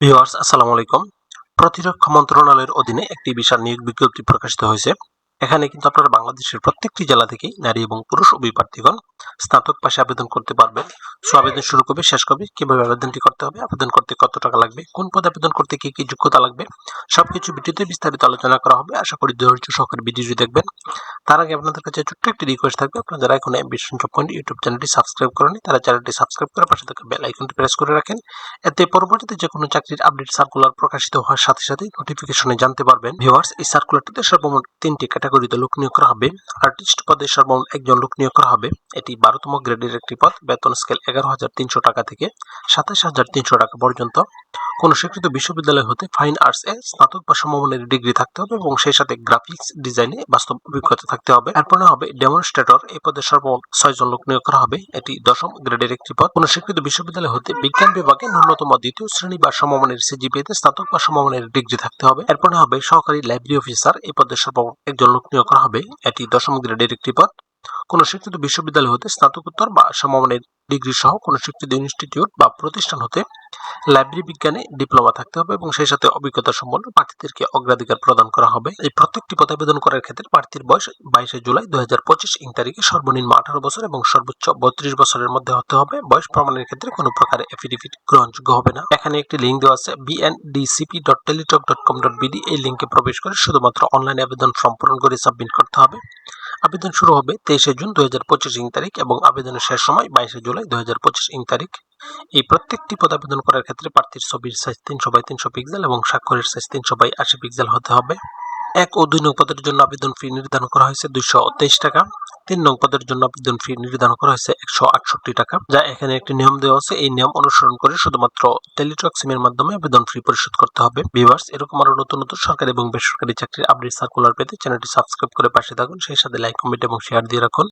Viewers, আসসালামু আলাইকুম। প্রতিরক্ষা মন্ত্রণালয়ের অধীনে একটি বিশাল নিয়োগ বিজ্ঞপ্তি প্রকাশিত হয়েছে। এখানে কিন্তু আপনারা বাংলাদেশের প্রত্যেকটি জেলা থেকে নারী এবং পুরুষ অভিপ্রার্থীগণ স্নাতক পাশে আবেদন করতে পারবেন। সো আবেদন শুরু করবে, শেষ করবে, কীভাবে আবেদনটি করতে হবে, আবেদন করতে কত টাকা লাগবে, কোন পদে আবেদন করতে কি কি যোগ্যতা লাগবে, সবকিছু ভিডিওতে বিস্তারিত আলোচনা করা হবে। আশা করি ধৈর্য সহকারে ভিডিওটি দেখবেন। তার আগে আপনাদের কাছে ছোট্ট একটি রিকোয়েস্ট থাকবে। আপনারা যারা এখন এমবিশন জব পয়েন্ট ইউটিউব চ্যানেলটি সাবস্ক্রাইব করেনি তারা চ্যানেলটি সাবস্ক্রাইব করে পাশে থাকা বেল আইকনটি প্রেস করে রাখেন। এতে পরবর্তীতে যে কোনো চাকরির আপডেট সার্কুলার প্রকাশিত হওয়ার সাথে সাথে নোটিফিকেশনে জানতে পারবেন। ভিউয়ার্স এই সার্কুলারটিতে সর্বমোট তিনটি ক্যাটাগরিতে লোক নিয়োগ করা হবে। আর্টিস্ট পদে সর্বমোট একজন লোক নিয়োগ করা হবে। এটি বারোতম গ্রেডের একটি পদ। বেতন স্কেল এগারো হাজার তিনশো টাকা থেকে সাতাশ হাজার তিনশো টাকা পর্যন্ত। কোনো স্বীকৃত বিশ্ববিদ্যালয় হতে ফাইন আর্টস এ স্নাতক বা সমমানের ডিগ্রি থাকতে হবে এবং সেই সাথে গ্রাফিক্স ডিজাইনে বাস্তব অভিজ্ঞতা থাকতে হবে। এরপরে হবে ডেমনস্ট্রেটর। এই পদে সর্বমোট ছয়জন লোক নিয়োগ করা হবে। এটি দশম গ্রেডের একটি পদ। কোনো স্বীকৃত বিশ্ববিদ্যালয় হতে বিজ্ঞান বিভাগে ন্যূনতম দ্বিতীয় শ্রেণি বা সমমানের সিজিপিএতে স্নাতক বা সমমানের ডিগ্রি থাকতে হবে। এরপরে হবে সহকারী লাইব্রেরি অফিসার। এই পদে সর্বমোট একজন লোক নিয়োগ করা হবে। এটি দশম গ্রেডের একটি পদ। কোনো স্বীকৃত বিশ্ববিদ্যালয় হতে স্নাতকোত্তর বা সমমানের ডিগ্রি সহ কোনো স্বীকৃত ইনস্টিটিউট বা প্রতিষ্ঠান হতে লাইব্রেরি বিজ্ঞানে ডিপ্লোমা থাকতে হবে এবং সেই সাথে অভিজ্ঞতা সম্পন্ন প্রার্থীদেরকে অগ্রাধিকার প্রদান করা হবে। এই প্রত্যেকটি পদে আবেদন করার ক্ষেত্রে প্রার্থীর বয়স বাইশে জুলাই দুই হাজার পঁচিশ ইং তারিখে সর্বনিম্ন আঠারো বছর এবং সর্বোচ্চ বত্রিশ বছরের মধ্যে হতে হবে। বয়স প্রমাণের ক্ষেত্রে কোনো প্রকার এফিডেভিট গ্রহণযোগ্য হবে না। এখানে একটি লিঙ্ক দেওয়া আছে BNDCP dot Teletalk dot com dot BD এই লিঙ্কে প্রবেশ করে শুধুমাত্র অনলাইন আবেদন ফর্ম পূরণ করে সাবমিট করতে হবে। আবেদন শুরু হবে তেইশে জুন দুই হাজার পঁচিশ ইং তারিখ এবং আবেদনের শেষ সময় বাইশে জুলাই দুই হাজার পঁচিশ ইং তারিখ। এই প্রত্যেকটি পদ আবেদন করার ক্ষেত্রে প্রার্থীর ছবির সাইজ তিনশো বাই তিনশো পিক্সেল এবং স্বাক্ষরের সাইজ তিনশো বাই আশি পিক্সেল হতে হবে। এক ও দুই নং পদের জন্য আবেদন ফি নির্ধারণ করা হয়েছে দুইশো তেইশ টাকা। তিন নং পদের জন্য আবেদন ফি নির্ধারণ করা হয়েছে একশো আটষট্টি টাকা, যা এখানে একটি নিয়ম দেওয়া আছে। এই নিয়ম অনুসরণ করে শুধুমাত্র টেলিটক সিমের মাধ্যমে আবেদন ফি পরিশোধ করতে হবে। ভিভার্স এরকম আরও নতুন নতুন সরকারি এবং বেসরকারি চাকরির আপডেট সার্কুলার পেতে চ্যানেলটি সাবস্ক্রাইব করে পাশে থাকুন। সেই সাথে লাইক কমেন্ট এবং শেয়ার দিয়ে রাখুন।